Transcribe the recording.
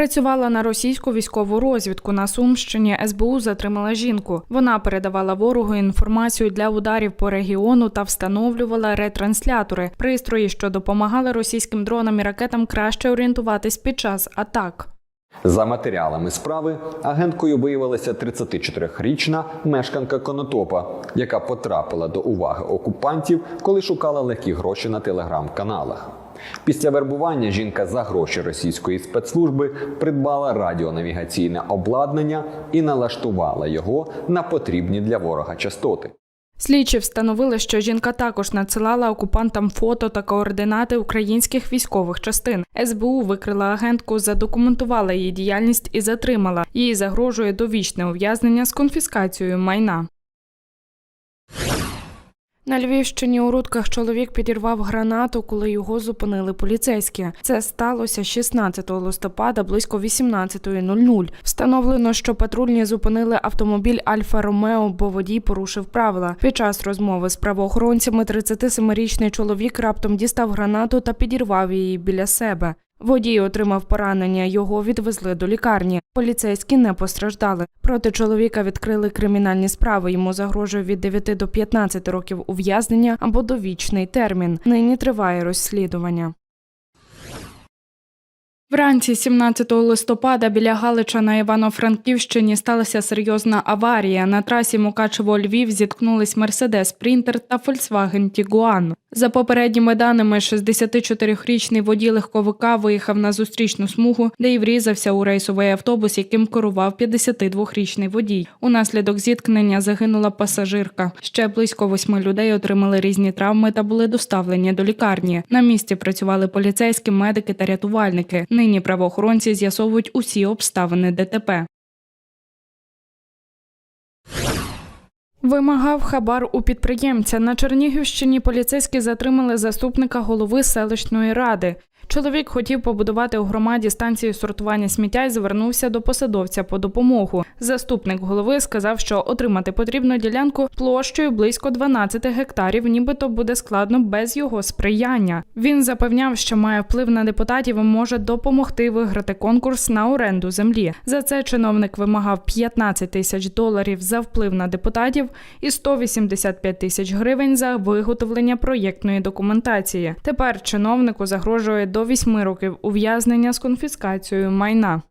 Працювала на російську військову розвідку. На Сумщині СБУ затримала жінку. Вона передавала ворогу інформацію для ударів по регіону та встановлювала ретранслятори, пристрої, що допомагали російським дронам і ракетам краще орієнтуватись під час атак. За матеріалами справи агенткою виявилася 34-річна мешканка Конотопа, яка потрапила до уваги окупантів, коли шукала легкі гроші на телеграм-каналах. Після вербування жінка за гроші російської спецслужби придбала радіонавігаційне обладнання і налаштувала його на потрібні для ворога частоти. Слідчі встановили, що жінка також надсилала окупантам фото та координати українських військових частин. СБУ викрила агентку, задокументувала її діяльність і затримала. Їй загрожує довічне ув'язнення з конфіскацією майна. На Львівщині у Рудках чоловік підірвав гранату, коли його зупинили поліцейські. Це сталося 16 листопада близько 18.00. Встановлено, що патрульні зупинили автомобіль Альфа Ромео, бо водій порушив правила. Під час розмови з правоохоронцями 37-річний чоловік раптом дістав гранату та підірвав її біля себе. Водій отримав поранення, його відвезли до лікарні. Поліцейські не постраждали. Проти чоловіка відкрили кримінальні справи. Йому загрожує від 9 до 15 років ув'язнення або довічний термін. Нині триває розслідування. Вранці 17 листопада біля Галича на Івано-Франківщині сталася серйозна аварія. На трасі Мукачево-Львів зіткнулись Мерседес Спрінтер та Фольксваген Тігуан. За попередніми даними, 64-річний водій легковика виїхав на зустрічну смугу, де й врізався у рейсовий автобус, яким керував 52-річний водій. Унаслідок зіткнення загинула пасажирка. Ще близько восьми людей отримали різні травми та були доставлені до лікарні. На місці працювали поліцейські, медики та рятувальники. Нині правоохоронці з'ясовують усі обставини ДТП. Вимагав хабар у підприємця. На Чернігівщині поліцейські затримали заступника голови селищної ради. Чоловік хотів побудувати у громаді станцію сортування сміття і звернувся до посадовця по допомогу. Заступник голови сказав, що отримати потрібну ділянку площею близько 12 гектарів, нібито буде складно без його сприяння. Він запевняв, що має вплив на депутатів і може допомогти виграти конкурс на оренду землі. За це чиновник вимагав 15 тисяч доларів за вплив на депутатів і 185 тисяч гривень за виготовлення проєктної документації. Тепер чиновнику загрожує до 8 років ув'язнення з конфіскацією майна.